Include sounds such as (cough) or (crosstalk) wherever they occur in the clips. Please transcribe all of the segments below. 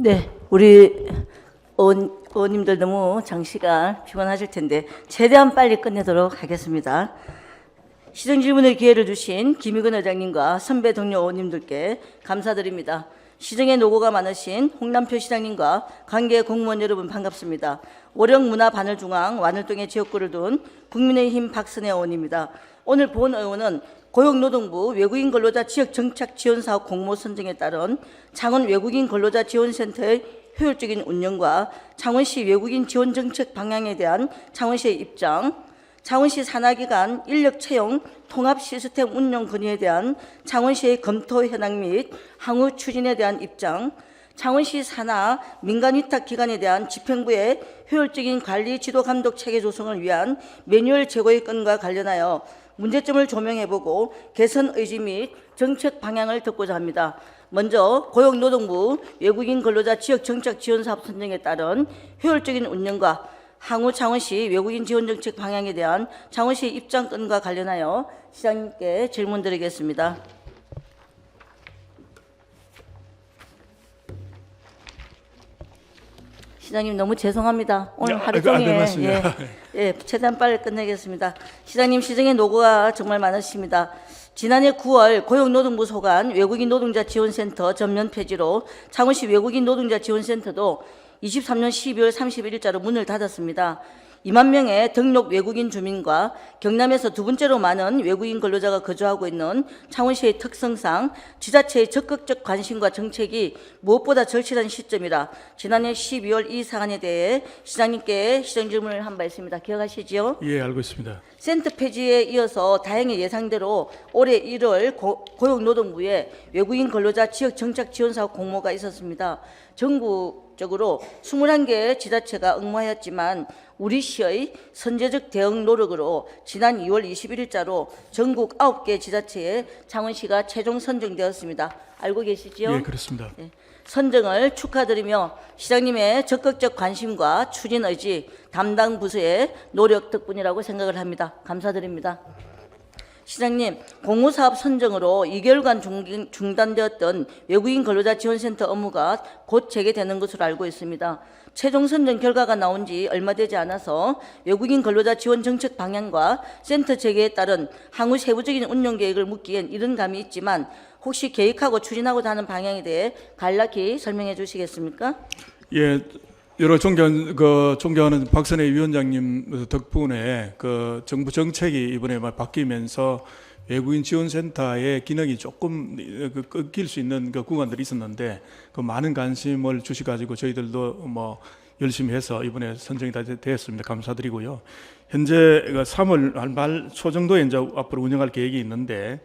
네, 우리 의원, 의원님들 너무 장시간 피곤하실 텐데 최대한 빨리 끝내도록 하겠습니다. 시정 질문의 기회를 주신 김희근 의장님과 선배 동료 의원님들께 감사드립니다. 시정의 노고가 많으신 홍남표 시장님과 관계 공무원 여러분 반갑습니다. 월영 문화 바늘중앙 완월동에 지역구를 둔 국민의힘 박선혜 의원입니다. 오늘 본 의원은 고용노동부 외국인 근로자 지역 정착 지원 사업 공모 선정에 따른 창원 외국인 근로자 지원센터의 효율적인 운영과 창원시 외국인 지원 정책 방향에 대한 창원시의 입장, 창원시 산하기관 인력 채용 통합 시스템 운영 건의에 대한 창원시의 검토 현황 및 향후 추진에 대한 입장, 창원시 산하 민간 위탁 기관에 대한 집행부의 효율적인 관리 지도 감독 체계 조성을 위한 매뉴얼 제고의 건과 관련하여 문제점을 조명해보고 개선 의지 및 정책 방향을 듣고자 합니다. 먼저 고용노동부 외국인 근로자 지역 정착 지원 사업 선정에 따른 효율적인 운영과 향후 창원시 외국인 지원 정책 방향에 대한 창원시 입장 건과 관련하여 시장님께 질문 드리겠습니다. 시장님 너무 죄송합니다. 오늘 야, 하루 아이고, 안 종일 될 말씀이야. 예, 예, 최대한 빨리 끝내겠습니다. 시장님 시정의 노고가 정말 많으십니다. 지난해 9월 고용노동부 소관 외국인 노동자 지원센터 전면 폐지로 창원시 외국인 노동자 지원센터도 23년 12월 31일자로 문을 닫았습니다. 2만 명의 등록 외국인 주민과 경남에서 두 번째로 많은 외국인 근로자가 거주하고 있는 창원시의 특성상 지자체의 적극적 관심과 정책이 무엇보다 절실한 시점이라 지난해 12월 이 사안에 대해 시장님께 시정 질문을 한 바 있습니다. 기억하시지요? 예, 알고 있습니다. 센터 폐지에 이어서 다행히 예상대로 올해 1월 고, 고용노동부에 외국인 근로자 지역 정착 지원 사업 공모가 있었습니다. 전국적으로 21개의 지자체가 응모하였지만 우리 시의 선제적 대응 노력으로 지난 2월 21일자로 전국 9개 지자체에 창원시가 최종 선정되었습니다. 알고 계시지요? 예, 그렇습니다. 예, 선정을 축하드리며 시장님의 적극적 관심과 추진 의지, 담당 부서의 노력 덕분이라고 생각을 합니다. 감사드립니다. 시장님, 공무사업 선정으로 2개월간 중- 중단되었던 외국인 근로자 지원센터 업무가 곧 재개되는 것으로 알고 있습니다. 최종 선정 결과가 나온 지 얼마 되지 않아서 외국인 근로자 지원 정책 방향과 센터 재개에 따른 향후 세부적인 운영 계획을 묻기엔 이른 감이 있지만 혹시 계획하고 추진하고자 하는 방향에 대해 간략히 설명해 주시겠습니까? 예, 여러 존경 그 존경하는 박선혜 위원장님 덕분에 그 정부 정책이 이번에 막 바뀌면서 외국인 지원센터의 기능이 조금 그 끊길 수 있는 그 구간들이 있었는데 그 많은 관심을 주셔가지고 저희들도 뭐 열심히 해서 이번에 선정이 다 되었습니다. 감사드리고요. 현재 그 3월 한말초 정도에 이제 앞으로 운영할 계획이 있는데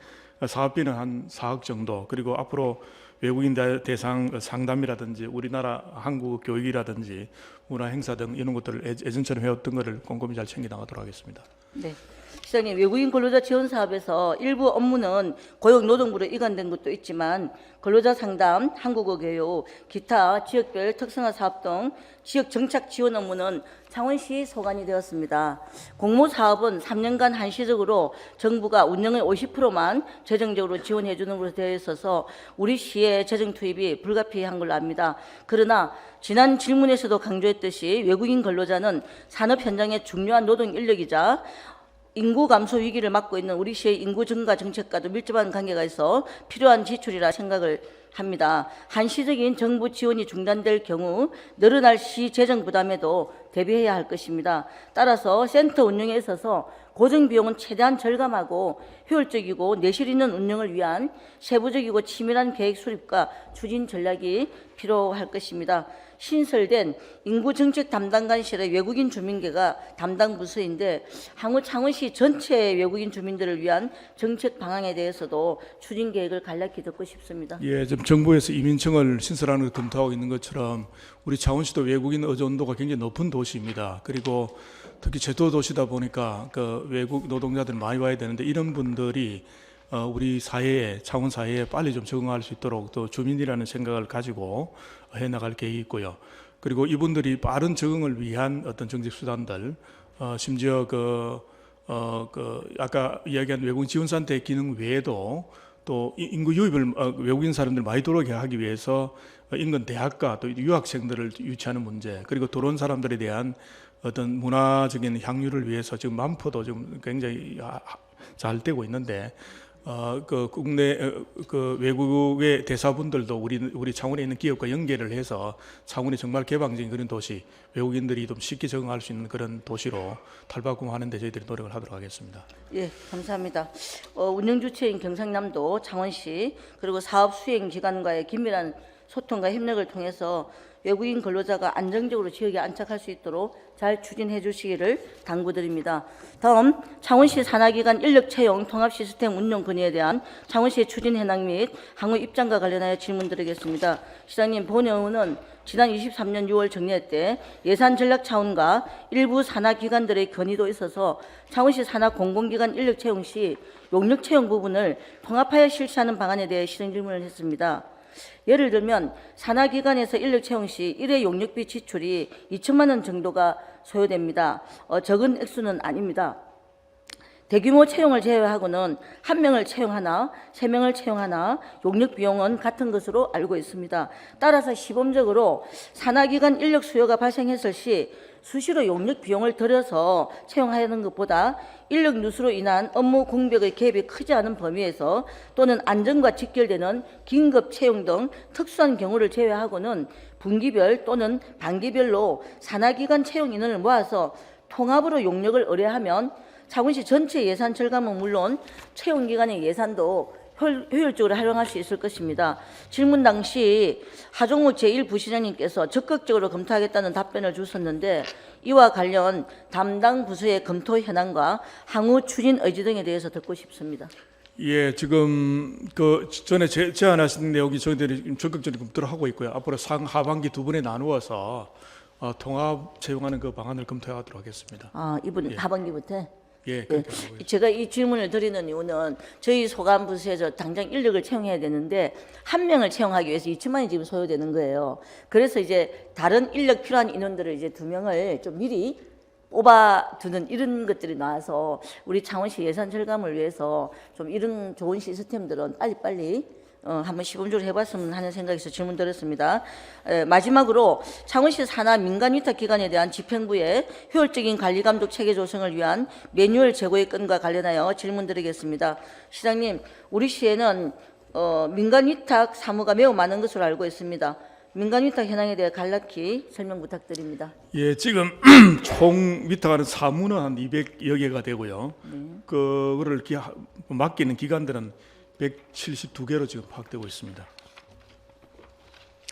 사업비는 한 4억 정도 그리고 앞으로 외국인 대- 대상 상담이라든지 우리나라 한국 교육이라든지 문화 행사 등 이런 것들을 예- 예전처럼 해왔던 것을 꼼꼼히 잘 챙겨 나가도록 하겠습니다. 네. 시장님, 외국인 근로자 지원 사업에서 일부 업무는 고용노동부로 이관된 것도 있지만 근로자 상담, 한국어 교육, 기타 지역별 특성화 사업 등 지역 정착 지원 업무는 창원시 소관이 되었습니다. 공모 사업은 3년간 한시적으로 정부가 운영의 50%만 재정적으로 지원해 주는 것으로 되어 있어서 우리 시의 재정 투입이 불가피한 걸로 압니다. 그러나 지난 질문에서도 강조했듯이 외국인 근로자는 산업 현장의 중요한 노동 인력이자 인구 감소 위기를 맞고 있는 우리 시의 인구 증가 정책과도 밀접한 관계가 있어 필요한 지출이라 생각을 합니다. 한시적인 정부 지원이 중단될 경우 늘어날 시 재정 부담에도 대비해야 할 것입니다. 따라서 센터 운영에 있어서 고정 비용은 최대한 절감하고 효율적이고 내실 있는 운영을 위한 세부적이고 치밀한 계획 수립과 추진 전략이 필요할 것입니다. 신설된 인구정책 담당관실의 외국인 주민계가 담당 부서인데 향후 창원시 전체 외국인 주민들을 위한 정책 방향에 대해서도 추진 계획을 간략히 듣고 싶습니다. 예, 지금 정부에서 이민청을 신설하는 걸 검토하고 있는 것처럼 우리 창원시도 외국인 의존도가 굉장히 높은 도시입니다. 그리고 특히 제도 도시다 보니까 그 외국 노동자들 많이 와야 되는데 이런 분들이 어, 우리 사회에 창원 사회에 빨리 좀 적응할 수 있도록 또 주민이라는 생각을 가지고 해 나갈 계획이 있고요. 그리고 이분들이 빠른 적응을 위한 어떤 정책 수단들, 어, 심지어 그, 어, 그 아까 이야기한 외국 지원센터의 기능 외에도 또 이- 인구 유입을 어, 외국인 사람들 많이 들어오게 하기 위해서 어, 인근 대학가 또 유학생들을 유치하는 문제 그리고 들어온 사람들에 대한 어떤 문화적인 향유를 위해서 지금 만포도 지금 굉장히 아, 잘 되고 있는데 어, 그 국내 어, 그 외국의 대사분들도 우리 우리 창원에 있는 기업과 연계를 해서 창원이 정말 개방적인 그런 도시 외국인들이 좀 쉽게 적응할 수 있는 그런 도시로 탈바꿈하는데 저희들이 노력을 하도록 하겠습니다. 예, 감사합니다. 어, 운영 주체인 경상남도 창원시 그리고 사업 수행 기관과의 긴밀한 소통과 협력을 통해서 외국인 근로자가 안정적으로 지역에 안착할 수 있도록 잘 추진해 주시기를 당부드립니다. 다음 창원시 산하기관 인력 채용 통합 시스템 운영 건의에 대한 창원시의 추진 현황 및 향후 입장과 관련하여 질문 드리겠습니다. 시장님, 본 의원은 지난 23년 6월 정례 때 예산 전략 차원과 일부 산하 기관들의 건의도 있어서 창원시 산하 공공기관 인력 채용 시 용역 채용 부분을 통합하여 실시하는 방안에 대해 실행 질문을 했습니다. 예를 들면 산하 기관에서 인력 채용 시 1회 용역비 지출이 2천만 원 정도가 소요됩니다. 어, 적은 액수는 아닙니다. 대규모 채용을 제외하고는 한 명을 채용하나 세 명을 채용하나 용역 비용은 같은 것으로 알고 있습니다. 따라서 시범적으로 산하기관 인력 수요가 발생했을 시 수시로 용역 비용을 들여서 채용하는 것보다 인력 누수로 인한 업무 공백의 갭이 크지 않은 범위에서 또는 안전과 직결되는 긴급 채용 등 특수한 경우를 제외하고는 분기별 또는 반기별로 산하기관 채용 인원을 모아서 통합으로 용역을 의뢰하면 창원시 전체 예산 절감은 물론 채용 기관의 예산도 효- 효율적으로 활용할 수 있을 것입니다. 질문 당시 하종우 제1부시장님께서 적극적으로 검토하겠다는 답변을 주셨는데 이와 관련 담당 부서의 검토 현황과 향후 추진 의지 등에 대해서 듣고 싶습니다. 예, 지금 그 전에 제, 제안하신 내용이 저희들이 지금 적극적으로 검토를 하고 있고요. 앞으로 상 하반기 두 번에 나누어서 어, 통합 채용하는 그 방안을 검토하도록 하겠습니다. 아, 이분 예. 하반기부터 예, 있습니다. 제가 이 질문을 드리는 이유는 저희 소감 부서에서 당장 인력을 채용해야 되는데 한 명을 채용하기 위해서 2천만 원이 지금 소요되는 거예요. 그래서 이제 다른 인력 필요한 인원들을 이제 두 명을 좀 미리 뽑아두는 이런 것들이 나와서 우리 창원시 예산 절감을 위해서 좀 이런 좋은 시스템들은 빨리빨리 어, 한번 시범적으로 해봤으면 하는 생각에서 질문 드렸습니다. 에, 마지막으로 창원시 산하 민간 위탁 기관에 대한 집행부의 효율적인 관리 감독 체계 조성을 위한 매뉴얼 제고의 건과 관련하여 질문 드리겠습니다. 시장님, 우리 시에는 어, 민간 위탁 사무가 매우 많은 것으로 알고 있습니다. 민간 위탁 현황에 대해 간략히 설명 부탁드립니다. 예, 지금 (clears throat) 총 위탁하는 사무는 한 200여 개가 되고요. 그거를 기, 맡기는 기관들은 172개로 지금 파악되고 있습니다.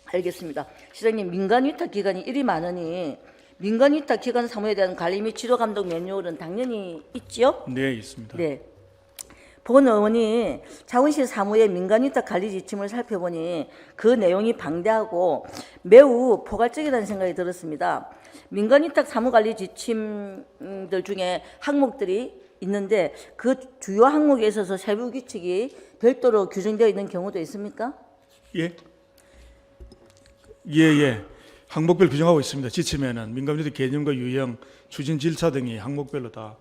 알겠습니다. 시장님, 민간 위탁 기관이 일이 많으니 민간 위탁 기관 사무에 대한 관리 및 지도 감독 매뉴얼은 당연히 있지요? 네, 있습니다. 네. 본 의원이 자원시 사무의 민간 위탁 관리 지침을 살펴보니 그 내용이 방대하고 매우 포괄적이라는 생각이 들었습니다. 민간 위탁 사무 관리 지침들 중에 항목들이 있는데 그 주요 항목에 있어서 세부 규칙이 별도로 규정되어 있는 경우도 있습니까? 예. 예, 예. 항목별 규정하고 있습니다. 지침에는 민감주택 개념과 유형, 추진 질차 등이 항목별로 다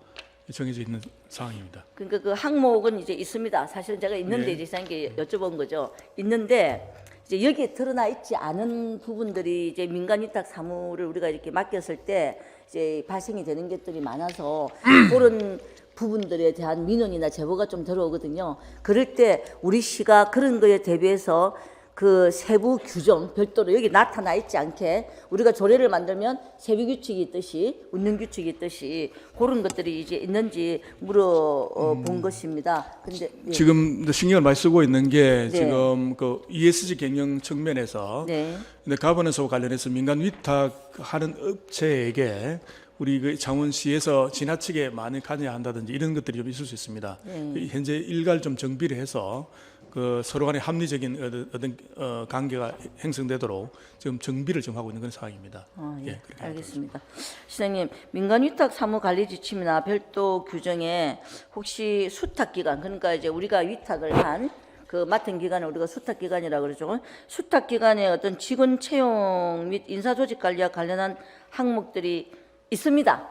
정해져 있는 사항입니다. 그러니까 그 항목은 이제 있습니다. 사실은 제가 있는데 네. 이제 이상하게 여쭤본 거죠. 있는데 이제 여기에 드러나 있지 않은 부분들이 이제 민간 위탁 사무를 우리가 이렇게 맡겼을 때 이제 발생이 되는 것들이 많아서 (clears throat) 그런 부분들에 대한 민원이나 제보가 좀 들어오거든요. 그럴 때 우리 시가 그런 거에 대비해서 그 세부 규정 별도로 여기 나타나 있지 않게 우리가 조례를 만들면 세부 규칙이 있듯이 운영 규칙이 있듯이 그런 것들이 이제 있는지 물어본 것입니다. 근데 네. 지금 신경을 많이 쓰고 있는 게 네. 지금 그 ESG 경영 측면에서 네. 근데 가버넌스와 관련해서 민간 위탁하는 업체에게 우리 그 창원시에서 지나치게 많이 관여한다든지 이런 것들이 좀 있을 수 있습니다. 네. 현재 일괄 좀 정비를 해서 그 서로 간의 합리적인 어떤, 어떤 어, 관계가 형성되도록 지금 정비를 좀 하고 있는 그런 상황입니다. 아, 예, 예, 알겠습니다. 시장님, 민간 위탁 사무 관리 지침이나 별도 규정에 혹시 수탁 기간, 그러니까 이제 우리가 위탁을 한 그 맡은 기관을 우리가 수탁 기관이라고 그러죠. 수탁 기관의 어떤 직원 채용 및 인사 조직 관리와 관련한 항목들이 있습니다.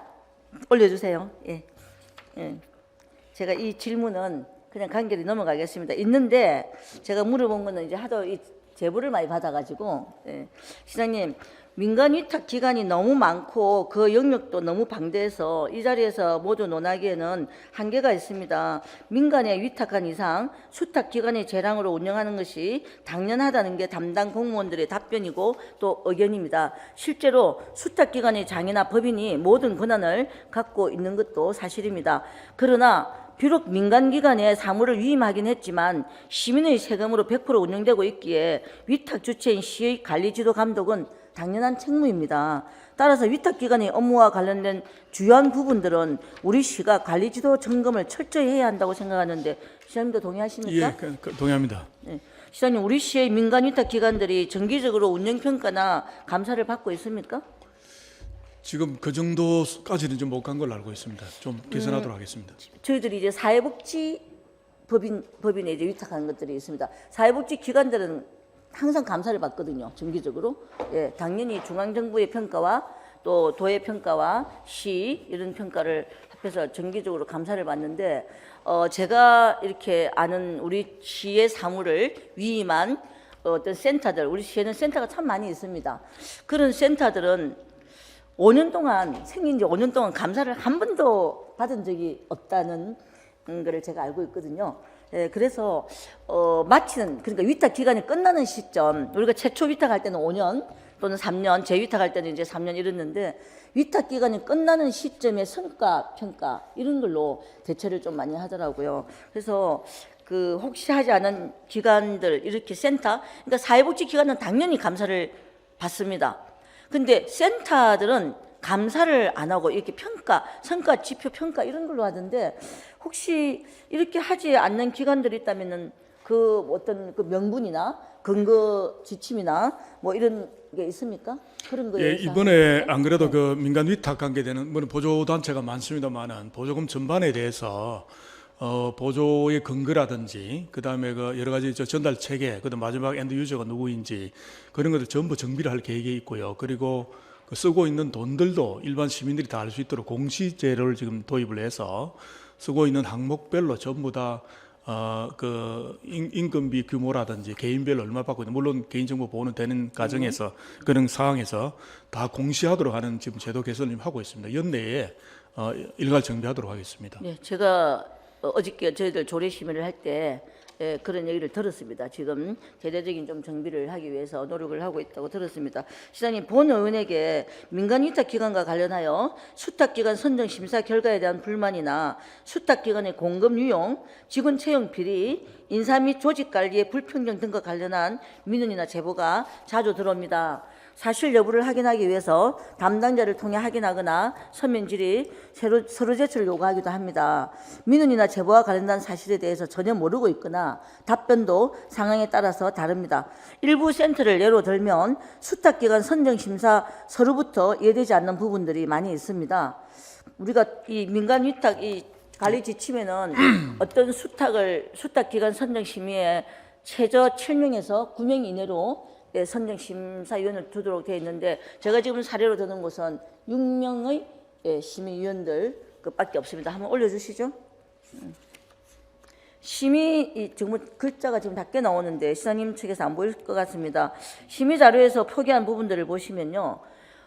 올려주세요. 예, 예. 제가 이 질문은 그냥 간결히 넘어가겠습니다. 있는데 제가 물어본 거는 이제 하도 이 제보를 많이 받아가지고 예. 시장님 민간 위탁 기관이 너무 많고 그 영역도 너무 방대해서 이 자리에서 모두 논하기에는 한계가 있습니다. 민간에 위탁한 이상 수탁 기관의 재량으로 운영하는 것이 당연하다는 게 담당 공무원들의 답변이고 또 의견입니다. 실제로 수탁 기관의 장이나 법인이 모든 권한을 갖고 있는 것도 사실입니다. 그러나 비록 민간기관에 사무를 위임하긴 했지만 시민의 세금으로 100% 운영되고 있기에 위탁 주체인 시의 관리 지도 감독은 당연한 책무입니다. 따라서 위탁기관의 업무와 관련된 주요한 부분들은 우리 시가 관리 지도 점검을 철저히 해야 한다고 생각하는데 시장님도 동의하십니까? 예, 그- 그 동의합니다. 네. 시장님, 우리 시의 민간 위탁 기관들이 정기적으로 운영 평가나 감사를 받고 있습니까? 지금 그 정도까지는 좀 못 간 걸로 알고 있습니다. 좀 개선하도록 하겠습니다. 저희들이 이제 사회복지 법인 법인에 이제 위탁하는 것들이 있습니다. 사회복지 기관들은 항상 감사를 받거든요. 정기적으로. 예, 당연히 중앙 정부의 평가와 또 도의 평가와 시 이런 평가를 합해서 정기적으로 감사를 받는데 어 제가 이렇게 아는 우리 시의 사무를 위임한 어떤 센터들 우리 시에는 센터가 참 많이 있습니다. 그런 센터들은 5년 동안 생긴 지 5년 동안 감사를 한 번도 받은 적이 없다는 음, 거를 제가 알고 있거든요. 예, 그래서 어, 마치는 그러니까 위탁 기간이 끝나는 시점 우리가 최초 위탁할 때는 5년 또는 3년 재위탁할 때는 이제 3년 이랬는데 위탁 기간이 끝나는 시점에 성과 평가 이런 걸로 대처를 좀 많이 하더라고요. 그래서 그 혹시 하지 않은 기관들 이렇게 센터 그러니까 사회복지 기관은 당연히 감사를 받습니다. 근데 센터들은 감사를 안 하고 이렇게 평가, 성과 지표 평가 이런 걸로 하던데 혹시 이렇게 하지 않는 기관들이 있다면은 그 어떤 그 명분이나 근거 지침이나 뭐 이런 게 있습니까? 그런 거에 예, 대해서 이번에 안 그래도 그 민간 위탁 관계되는 뭐 보조 단체가 많습니다만은 보조금 전반에 대해서 어 보조의 근거라든지 그다음에 그 여러 가지 저 전달 체계 그다음 마지막 엔드 유저가 누구인지 그런 것들 전부 정비를 할 계획이 있고요. 그리고 그 쓰고 있는 돈들도 일반 시민들이 다 알 수 있도록 공시제를 지금 도입을 해서 쓰고 있는 항목별로 전부 다 어, 그 인- 임금비 규모라든지 개인별로 얼마 받고 있는 물론 개인정보 보호는 되는 과정에서 그런 상황에서 다 공시하도록 하는 지금 제도 개선을 하고 있습니다. 연내에 어, 일괄 정비하도록 하겠습니다. 네, 제가 어, 어저께 저희들 조례 심의를 할때 예, 그런 얘기를 들었습니다. 지금 대대적인 좀 정비를 하기 위해서 노력을 하고 있다고 들었습니다. 시장님 본 의원에게 민간 위탁 기관과 관련하여 수탁 기관 선정 심사 결과에 대한 불만이나 수탁 기관의 공급 유용, 직원 채용 비리, 인사 및 조직 관리의 불평등 등과 관련한 민원이나 제보가 자주 들어옵니다. 사실 여부를 확인하기 위해서 담당자를 통해 확인하거나 서면 질의, 서로, 서로 제출을 요구하기도 합니다. 민원이나 제보와 관련된 사실에 대해서 전혀 모르고 있거나 답변도 상황에 따라서 다릅니다. 일부 센터를 예로 들면 수탁기관 선정심사 서류부터 이해되지 않는 부분들이 많이 있습니다. 우리가 이 민간 위탁 이 관리 지침에는 (clears throat) 어떤 수탁을 수탁 기관 선정 심의에 최저 7명에서 9명 이내로 예, 선정 심사위원을 두도록 되어 있는데 제가 지금 사례로 드는 곳은 6명의 예, 심의위원들 그밖에 없습니다. 한번 올려주시죠. 음. 심의 이 지금 글자가 지금 밖에 나오는데 시장님 측에서 안 보일 것 같습니다. 심의 자료에서 표기한 부분들을 보시면요.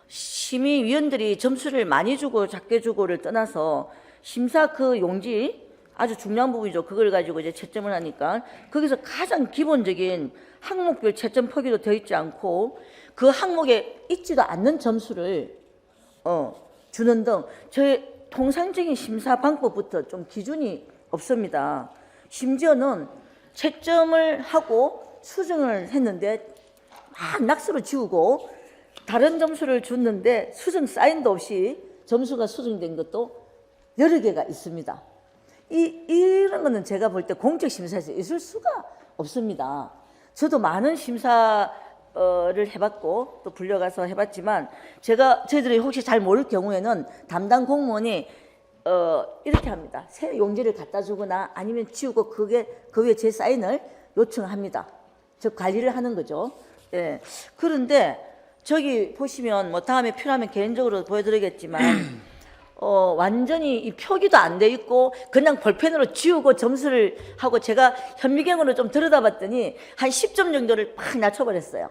심의위원들이 점수를 많이 주고 작게 주고를 떠나서 심사 그 용지 아주 중요한 부분이죠. 그걸 가지고 이제 채점을 하니까 거기서 가장 기본적인 항목별 채점 표기도 되어 있지 않고 그 항목에 있지도 않는 점수를 어, 주는 등 저희 통상적인 심사 방법부터 좀 기준이 없습니다. 심지어는 채점을 하고 수정을 했는데 막 낙서로 지우고 다른 점수를 줬는데 수정 사인도 없이 점수가 수정된 것도 여러 개가 있습니다. 이, 이런 거는 제가 볼 때 공적 심사에서 있을 수가 없습니다. 저도 많은 심사를 해봤고 또 불려가서 해봤지만 제가 저희들이 혹시 잘 모를 경우에는 담당 공무원이 어, 이렇게 합니다. 새 용지를 갖다 주거나 아니면 지우고 그게 그 위에 제 사인을 요청합니다. 즉 관리를 하는 거죠. 예. 그런데 저기 보시면 뭐 다음에 필요하면 개인적으로 보여드리겠지만 (clears throat) 어, 완전히 이 표기도 안 돼 있고 그냥 볼펜으로 지우고 점수를 하고 제가 현미경으로 좀 들여다봤더니 한 10점 정도를 팍 낮춰버렸어요.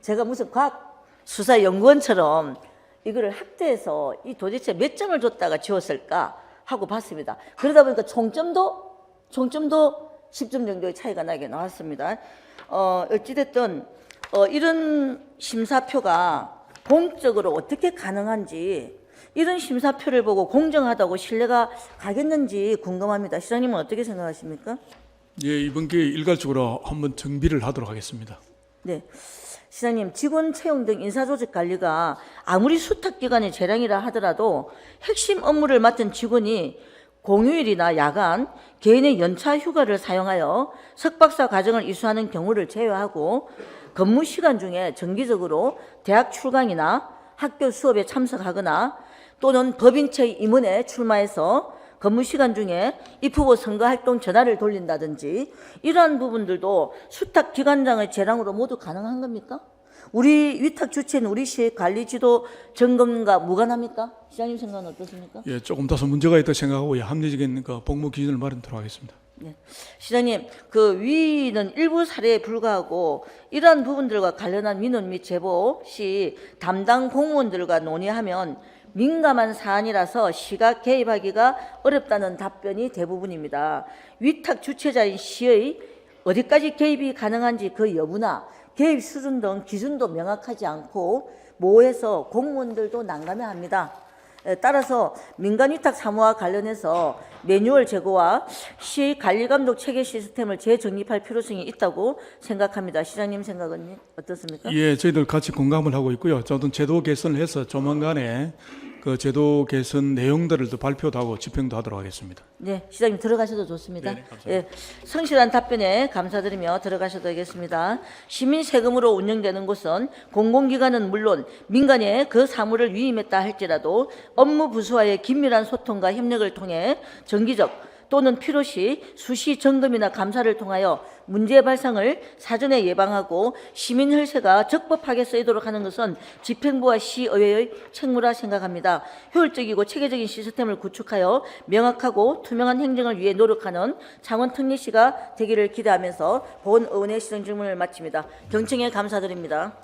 제가 무슨 과학 수사 연구원처럼 이거를 학대해서 이 도대체 몇 점을 줬다가 지웠을까 하고 봤습니다. 그러다 보니까 총점도 총점도 10점 정도의 차이가 나게 나왔습니다. 어, 어찌됐든 어, 이런 심사표가 공적으로 어떻게 가능한지 이런 심사표를 보고 공정하다고 신뢰가 가겠는지 궁금합니다. 시장님은 어떻게 생각하십니까? 예, 이번 기회에 일괄적으로 한번 정비를 하도록 하겠습니다. 네. 시장님, 직원 채용 등 인사조직 관리가 아무리 수탁기관의 재량이라 하더라도 핵심 업무를 맡은 직원이 공휴일이나 야간, 개인의 연차 휴가를 사용하여 석박사 과정을 이수하는 경우를 제외하고 근무 시간 중에 정기적으로 대학 출강이나 학교 수업에 참석하거나 또는 법인체 임원에 출마해서 근무 시간 중에 입후보 선거 활동 전화를 돌린다든지 이러한 부분들도 수탁 기관장의 재량으로 모두 가능한 겁니까? 우리 위탁 주체는 우리 시의 관리 지도 점검과 무관합니까? 시장님 생각은 어떻습니까? 예, 조금 다소 문제가 있다 생각하고 예, 합리적인 그 복무 기준을 마련토록 하겠습니다. 시장님, 그 위는 일부 사례에 불과하고 이러한 부분들과 관련한 민원 및 제보 시 담당 공무원들과 논의하면 민감한 사안이라서 시각 개입하기가 어렵다는 답변이 대부분입니다. 위탁 주체자인 시의 어디까지 개입이 가능한지 그 여부나 개입 수준 등 기준도 명확하지 않고 모호해서 공무원들도 난감해합니다. 에, 따라서 민간 위탁 사무와 관련해서 매뉴얼 제고와 시 관리 감독 체계 시스템을 재정립할 필요성이 있다고 생각합니다. 시장님 생각은 어떻습니까? 예, 저희들 같이 공감을 하고 있고요. 저도 제도 개선을 해서 조만간에 그 제도 개선 내용들을 또 발표도 하고 집행도 하도록 하겠습니다. 네, 시장님 들어가셔도 좋습니다. 네, 네, 감사합니다. 예, 성실한 답변에 감사드리며 들어가셔도 되겠습니다. 시민 세금으로 운영되는 곳은 공공기관은 물론 민간에 그 사무를 위임했다 할지라도 업무 부수와의 긴밀한 소통과 협력을 통해 정기적 또는 필요시 수시 점검이나 감사를 통하여 문제 발생을 사전에 예방하고 시민 혈세가 적법하게 쓰이도록 하는 것은 집행부와 시의회의 책무라 생각합니다. 효율적이고 체계적인 시스템을 구축하여 명확하고 투명한 행정을 위해 노력하는 창원 특례시가 되기를 기대하면서 본 의원의 시정 질문을 마칩니다. 경청에 감사드립니다.